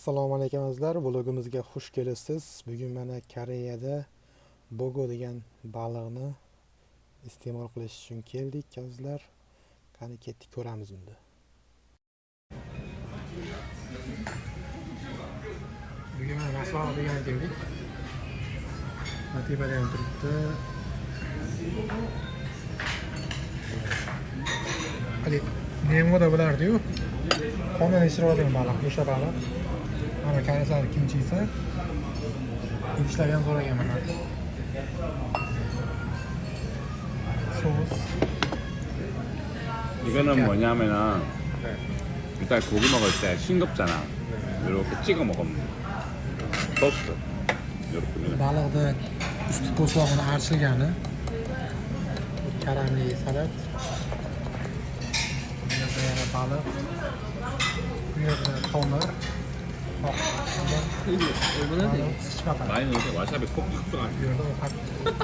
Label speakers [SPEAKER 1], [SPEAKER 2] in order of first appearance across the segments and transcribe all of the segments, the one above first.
[SPEAKER 1] assalomu alaykum azizlar blogimizga xush kelibsiz bugun mana koreyada bogo degan baliqni iste'mol qilish uchun keldik azizlar. Qani ketdik ko'ramiz unda. Bugun mana mahsulot degan keldik. Mana tepada ham turibdi haligi nemoda bo'lardiyu. Qondan yashiradigan baliq o'sha baliq mana karaslar kimchisi idishlarga ham so'ragan mana sos
[SPEAKER 2] 이거는 뭐냐면은 일단 고기 먹을 때 싱겁잖아. 이렇게 찍어 먹으면 소스. 이렇게
[SPEAKER 1] po'stlog'ini archilgani karamli salat bu yerda yana baliq bu yerda
[SPEAKER 2] 많이 넣어서 와사비 콕 찍어가지고
[SPEAKER 1] bu yerda ovqat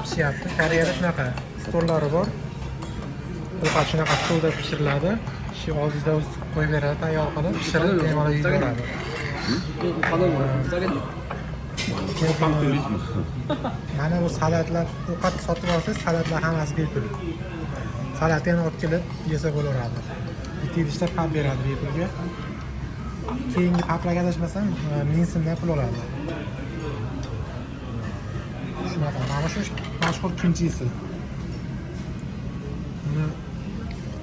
[SPEAKER 1] pishyapti koreyada shunaqa stollari bor ovqat shunaqa stolda pishiriladi shu oldingizda o'zi qo'yib beradi tayyor qilib pishirib bemalol yeyib boradi
[SPEAKER 3] 반응 짜겠네.
[SPEAKER 2] 팍 들리지 뭐.
[SPEAKER 1] mana bu salatlar ovqat sotib olsangiz salatlar hammasi bepul salatni ham olib kelib yesa bo'laveradi bitta idishda pap beradi bepulga keyingi paplarga adashmasam ming so'mdan pul oladi shunaqa mana shu mashhur kimchisi buni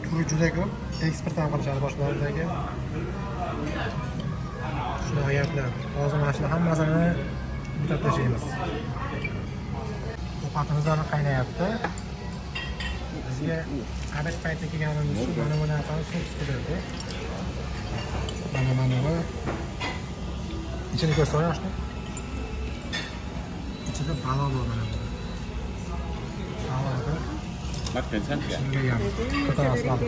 [SPEAKER 1] turi juda ko'p eksport ham qilishadi boshqalardagi shunaqa gaplar hozir mana shular hammasini bitta tashlaymiz ovqatimiz hali qaynayapti bizga obed payti kelganimiz uchun mana bu narsani suv berdi Bene, bene, bene. İçini gösteren açtı. İçinde balık oluyor
[SPEAKER 2] böyle. Sağlıklı. Bak geçen
[SPEAKER 1] ya. Şimdi de yan. Kıta aslan.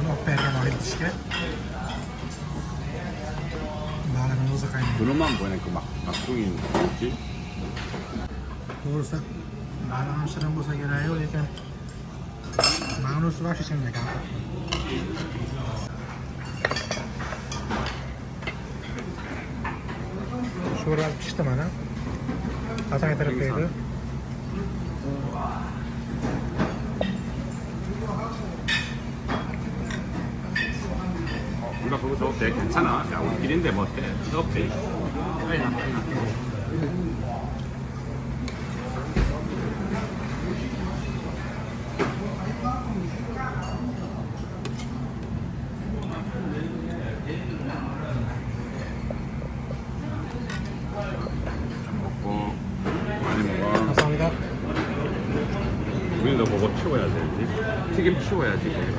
[SPEAKER 1] Bunu perde var ilişki. Kırmızı kaymak.
[SPEAKER 2] 그릇만 보니까 막 막둥이 뭐지?
[SPEAKER 1] Doğrusu. Bana hamşırın bulsa göre yol iken. Mağnursu var şişemle kanka. Şurada pişti
[SPEAKER 2] bana. Hatay tarafıydı. 그거 줘도 돼 괜찮아. 야 우리끼리인데 뭐 어때? 뜨겁지? 좀 먹고 많이 먹어.
[SPEAKER 1] 감사합니다
[SPEAKER 2] 우리는 너 먹어 치워야 되지. 튀김 치워야지 거기다.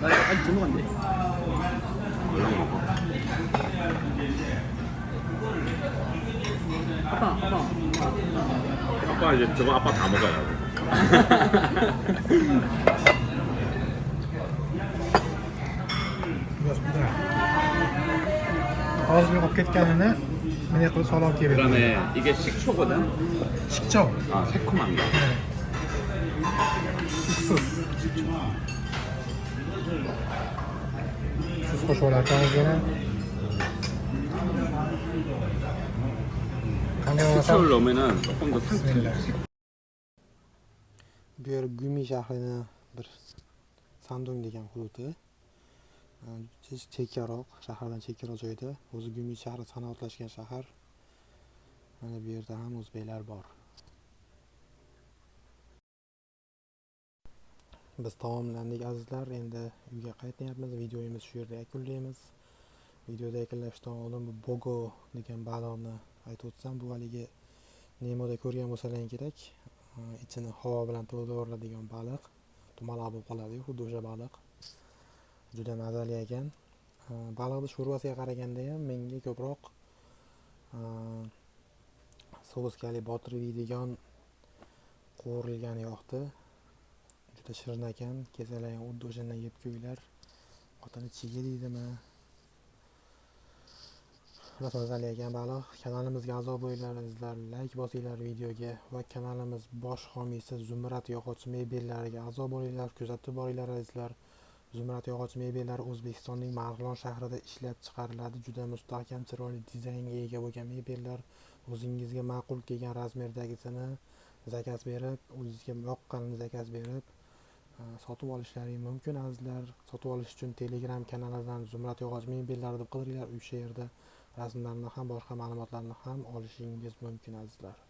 [SPEAKER 3] 나 아직 못
[SPEAKER 2] 먹었는데.
[SPEAKER 3] 아빠, 아빠.
[SPEAKER 2] 아빠 이제 저거 아빠 다 먹어요.
[SPEAKER 1] 가슴을 곱게 깨는 미니콜 서러 기회.
[SPEAKER 2] 그다음에 이게 식초거든.
[SPEAKER 1] 식초.
[SPEAKER 2] 아 새콤한 거.
[SPEAKER 1] 네. 옥수수.
[SPEAKER 2] 식초. Sus koş arkanız gene. Sıçıyorum inan.
[SPEAKER 1] Bismillah. Bir Gümi şahrına bir Samdong degan hududi. chekkaroq, ee, shahardan chekkaroq joyda. O'zi Gumi shahri sanoatlashgan shahar. Mana bu yerda ham o'zbeklar bor. Biz tamomlandik azizlar. Endi uyga qaytyapmiz. Videomizni shu yerda yakunlaymiz. Videoda yakunlashdan oldin bu bogo degan baliqni aytib o'tsam bu haligi nemoda ko'rgan bo'lsalaring kerak. Ichini havo bilan to'ldiriladigan baliq. Dumaloq bo'lib qoladiyu xuddi o'sha baliq. Juda mazali ekan. Baliqni sho'rvasiga qaraganda ham menga ko'proq ee, sosga haligi botirib yeydigan qovurilgani yoqdi. Juda shirin ekan kelsalar xuddi o'shandan yeb ko'ylar otini chiga deydimi Hurmatli ekan baliq kanalimizga a'zo bo'linglar, layk bosinglar videoga va kanalimiz bosh homiysi Zumrad yog'och mebellariga a'zo bo'linglar, kuzatib boringlar azizlar. Zumrad yog'och mebellari O'zbekistonning Marg'ilon shahrida ishlab chiqariladi. Juda mustahkam, chiroyli dizaynga ega bo'lgan mebellar o'zingizga ma'qul kelgan razmerdagisini zakaz berib, o'zingizga yoqqanini zakaz berib Э, sotib olishlaring mumkin azizlar. Sotib olish uchun Telegram kanalidan Zumrad yog'och mebellari deb qidiringlar. O'sha yerda rasmlarni ham boshqa ma'lumotlarni ham olishingiz mumkin azizlar.